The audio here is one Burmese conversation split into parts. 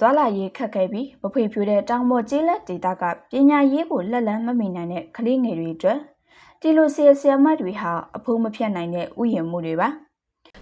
သွာလာရေးခက်ခဲပြီးမဖွေဖြိုးတဲ့တောင်ပေါ်ကျေးလက်ဒေသကပညာရေးကိုလက်လန်းမမီနိုင်တဲ့ကလေးငယ်တွေအတွက်ဒီလိုဆရာဆရာမတွေဟာအဖို့မဖြတ်နိုင်တဲ့ဥယျာဉ်မှုတွေပါ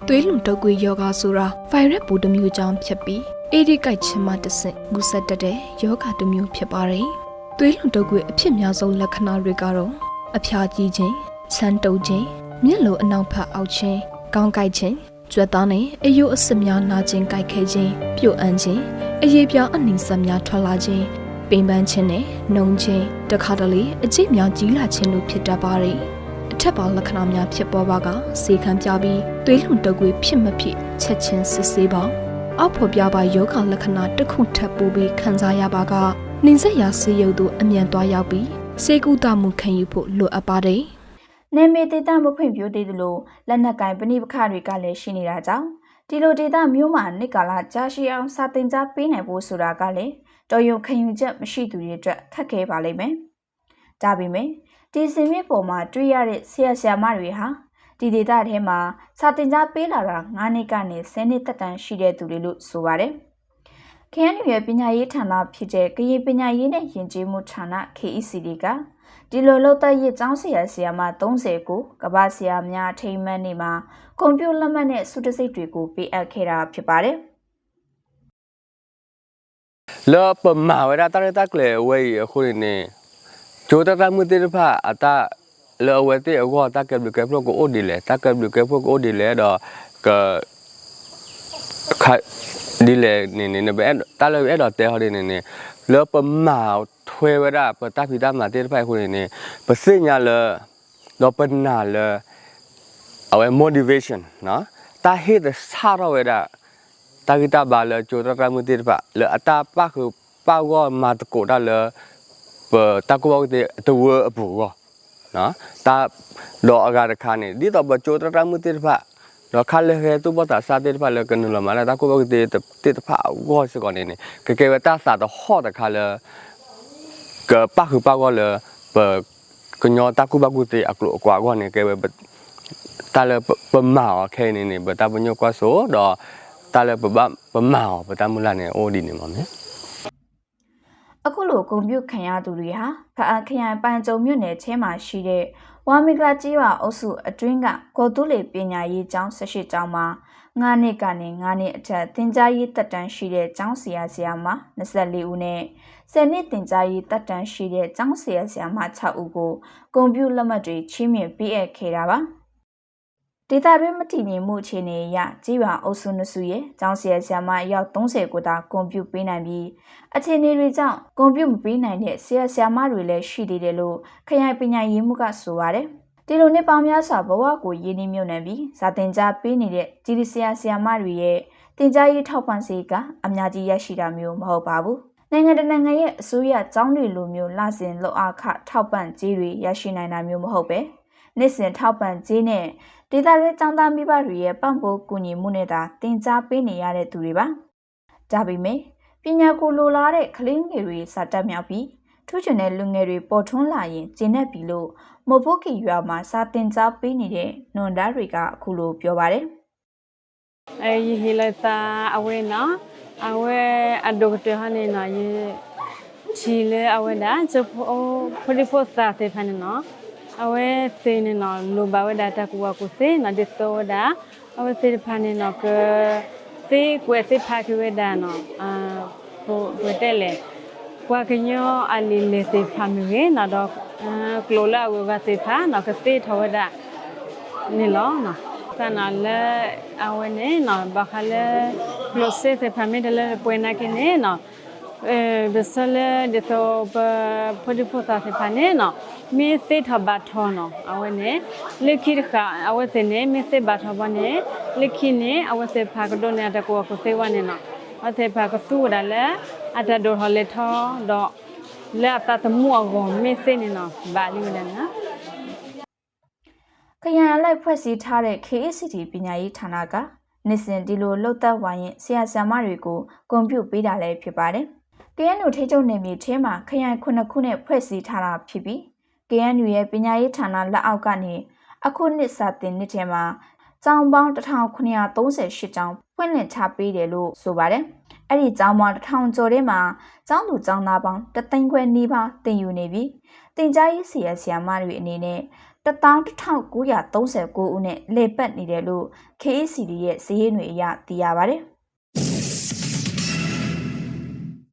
သွေးလွန်တုပ်ကွေးယောဂဆိုတာဗိုင်းရပ်ပိုးတစ်မျိုးကြောင့်ဖြစ်ပြီးအေဒီကိုက်ချင်းမှတစ်ဆင့်ကူးစက်တတ်တဲ့ယောဂတစ်မျိုးဖြစ်ပါတယ်။သွေးလွန်တုပ်ကွေးအဖြစ်များဆုံးလက္ခဏာတွေကတော့အဖျားကြီးခြင်း၊ဆန်းတုပ်ခြင်း၊မျက်လုံးအနောက်ဖက်အောက်ခြင်း၊ကောင်းကိုက်ခြင်း၊ ကြွက်သားနဲ့အယိုးအစစ်များနာခြင်းကိုက်ခဲခြင်း၊ပြုတ်အန်းခြင်း၊အရေးပြားအနှိမ့်ဆက်များထွက်လာခြင်း၊ပိန်ပန်းခြင်းနဲ့နှုံခြင်းတခါတလေအကြည့်များကြီးလာခြင်းတို့ဖြစ်တတ်ပါတယ်။အထက်ပါလက္ခဏာများဖြစ်ပေါ်ပါကစေခံပြပြီးသွေးလွန်တုပ်ကွေးဖြစ်မဖြစ်ချက်ချင်းစစ်ဆေးပါအောက်ဖော်ပြပါယောဂလက္ခဏာတစ်ခုထပ်ပိုးပြီးခံစားရပါကနှင်းဆက်ရာဆေးရုံသို့အမြန်သွားရောက်ပြီးစေကူတာမှုခံယူဖို့လိုအပ်ပါတယ်။ နေမေဒေသမဖွင့်ပြိုးသေးသလိုလက်နက်ကင်ပဏိပခတွေကလည်းရှိနေတာကြောင့်ဒီလိုဒေသမျိုးမှာနှစ်ကာလကြာရှည်အောင်စာတင်ကြားပေးနိုင်ဖို့ဆိုတာကလည်းတော်ရုံခံယူချက်မရှိသူတွေအတွက်ခက်ခဲပါလိမ့်မယ်။ဒါပေမဲ့ဒီစင်မြစ်ပေါ်မှာတွေ့ရတဲ့ဆရာဆရာမတွေဟာဒီဒေသထဲမှာစာတင်ကြားပေးလာတာ9နှစ်ကနေ10နှစ်တက်တန်းရှိတဲ့သူတွေလို့ဆိုပါတယ်။ KNU ရဲ့ပညာရေးဌာနဖြစ်တဲ့ကရင်ပညာရေးနဲ့ယဉ်ကျေးမှုဌာန KECD က ဒီလိုလောက်သက်ရေးကျောင်းဆရာဆရာမ30ကိုကမ္ဘာဆရာများအထိမ်းအမှတ်နေ့မှာကွန်ပျူတာလက်မှတ်နဲ့စုတစိတ်တွေကိုပေးအပ်ခဲ့တာဖြစ်ပါတယ်။လောပမာဝရတာရတာကလေဝေးခုနေဂျိုတတာမှုတေဖာအတာလောဝတေအကောတာကဘလကပကိုအိုဒီလေတာကဘလကပကိုအိုဒီလေတော့ကခဒီလေနေနေဘဲတာလောအဲ့တော့တဲဟောဒီနေနေလောပမာ ထွေဝရပတာဖိတာမတေဖာခုနေပစိညာလောလောပနာလောအဝဲ motivation နော်တာဟိဒစာရဝရ ta kita bala cho ta ramu ti pa le ata pa khu pa go ma ta ko da le pa ta ko te to wo apu go no ta lo aga da kha ne di to ba cho ta ramu ti pa lo kha le he tu ba ta sa ti pa le kan lo ma la ta ko ba te te ta pa go se go ne ne ke ke ta sa da ho da kha le ke pa khu pa go le pa ko nyo ta ku ba ku te aklo kwa go ne ke ba ta le pa ma ke ne ne ba ta ba nyo kwa so do တာလည်းပပပမောပတမလာနဲ့အိုဒီနေမှာမယ် အခုလိုဂုံပြုတ်ခံရသူတွေဟာဖအံခရိုင်ပန်ကြုံမြို့နယ်ချင်းမှာရှိတဲ့ဝါမီကလာကြီးရွာအုပ်စုအတွင်းကကိုတူးလေပညာရေးကျောင်း၁၈ကျောင်းမှာ9နှစ်ကနေ9နှစ်အထက်သင်ကြားရေးတက်တန်းရှိတဲ့ကျောင်းဆရာဆရာမ24ဦးနဲ့10နှစ်သင်ကြားရေးတက်တန်းရှိတဲ့ကျောင်းဆရာဆရာမ6ဦးကိုကွန်ပျူတာလက်မှတ်တွေချီးမြှင့်ပေးအပ်ခဲ့တာပါ ဒေတာတွင်းမတည်ငြိမ်မှုအခြေအနေအရကြီးပါအုပ်စုနှစုရဲ့ကျောင်းဆရာဆရာမအယောက်30ကိုသာကွန်ပျူပေးနိုင်ပြီးအခြေအနေတွေကြောင့်ကွန်ပျူမပေးနိုင်တဲ့ဆရာဆရာမတွေလည်းရှိသေးတယ်လို့ခရိုင်ပညာရေးမှုကဆိုပါတယ်ဒီလိုနှစ်ပေါင်းများစွာဘဝကိုရင်းနှီးမြှုပ်နှံပြီးဇာတင်ကြားပေးနေတဲ့ကြီးဒီဆရာဆရာမတွေရဲ့တင်ကြားရေးထောက်ပံ့စေကအများကြီးရရှိတာမျိုးမဟုတ်ပါဘူးနိုင်ငံတကာနိုင်ငံရဲ့အစိုးရကျောင်းတွေလိုမျိုးလစဉ်လောက်အခထောက်ပံ့ကြေးတွေရရှိနိုင်တာမျိုးမဟုတ်ပဲနှစ်စဉ်ထောက်ပံ့ကြေးနဲ့ ဒေသရဲကျောင်းသားမိဘတွေရဲ့ပံ့ပိုးကူညီမှုနဲ့သာတင် जा ပေးနေရတဲ့သူတွေပါ။ဒါပေမဲ့ပညာကိုလိုလားတဲ့ကလေးငယ်တွေစာတက်မြောက်ပြီးထူးချွန်တဲ့လူငယ်တွေပေါ်ထွန်းလာရင်ကျင့်တတ်ပြီလို့မဖို့ကီရွာမှာစာတင် जा ပေးနေတဲ့နွန်ဒါတွေကအခုလိုပြောပါတယ်အဲယဟိလတာအဝဲနော်အဝဲအဒိုကတဟနေနော်ယချီလေအဝဲဒါချဖိုဖိုဒီဖိုသာတေဖာနေနော် အဝဲသေနေနော်လူဘဝဒါတကူဝကုစေနော်ဒီတော့ဒါအဝဲသေဖာနေနော်ကသေကွယ်သေဖာကဝဲဒါနော်အာပိုဝဲတယ်လေကွာကညောအလီလေသေဖာမြေနော်တော့အာကလိုလာဝဲသေဖာနော်ကသေထဝဒါနေလောနော် kanale awene no bakale close te family le puena que ne no eh besale de to pa podi pota te phane no mi te tha ba tho no awene lekhi kha awete ne mi te ba tho ba ne lekhi ne awete pha ko do ne ta ko ko te wa ne no awete pha ko su da le ata do ho le tho do le ata ta mu ago mi te ne no ba li ne na ခရိုင်အလိုက်ဖွဲ့စည်းထားတဲ့ KACT ပညာရေးဌာနကနှစ်စဉ်ဒီလိုလှုပ်သက်ဝိုင်းရင်ဆရာဆရာမတွေကိုကွန်ပျူပေးတာလည်းဖြစ်ပါတယ်။ KNU ထိချုပ်နေမြေထဲမှာခရိုင်ခုနှစ်ခုနဲ့ဖွဲ့စည်းထားတာဖြစ်ပြီး KNU ရဲ့ပညာရေးဌာနလက်အောက်ကနေအခုနှစ်စာတင်နှစ်ထဲမှာကျောင်းပေါင်း1938ကျောင်းဖွင့်လှစ်ချပေးတယ်လို့ဆိုပါတယ်။အဲ့ဒီကျောင်းပေါင်းတစ်ထောင်ကျော်ထဲမှာကျောင်းသူကျောင်းသားပေါင်းတသိန်းခွဲနီးပါးတင်ယူနေပြီးတင်ကြားရေးစီရဆီယာမတွေအနေနဲ့11939ဦးနဲ့လေပတ်နေတယ်လို့ KACD ရဲ့စည်းရင်းတွေအရသိရပါတယ်။